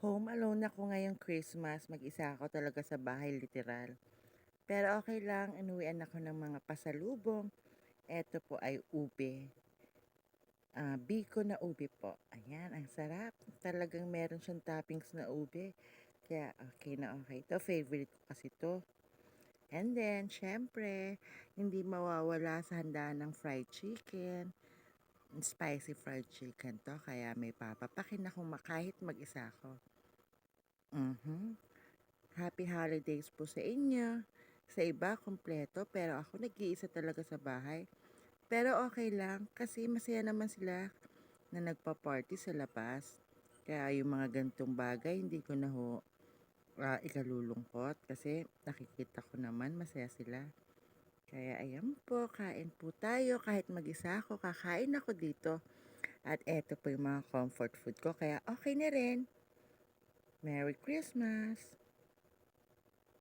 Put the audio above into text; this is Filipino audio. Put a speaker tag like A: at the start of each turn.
A: Home alone ako ngayong Christmas, mag-isa ako talaga sa bahay literal. Pero okey lang, inuwian ako ng mga pasalubong. Eto po ay ube, ah, biko na ube po. Ayan, ang sarap. Talagang meron siyang toppings na ube, kaya okey na okey 'to, favorite ko kasi 'to. And then siyempre, hindi mawawala sa handaan ng fried chicken. Spicy fried chicken 'to, kaya may papapakin akong ma kahit mag-isa ako. Mhm. Happy holidays po sa inyo. Sa iba kumpleto, pero ako nag-iisa talaga sa bahay. Pero okey lang, kasi masaya naman sila na nagpa-party sa labas. Kaya yung mga ganitong bagay hindi ko na ho, ah, ikalulungkot kasi nakikita ko naman masaya sila. Kaya ayan po, kain po tayo kahit mag-isa ako, kakain ako dito. At eto po yung mga comfort food ko kaya okey na rin. Merry Christmas!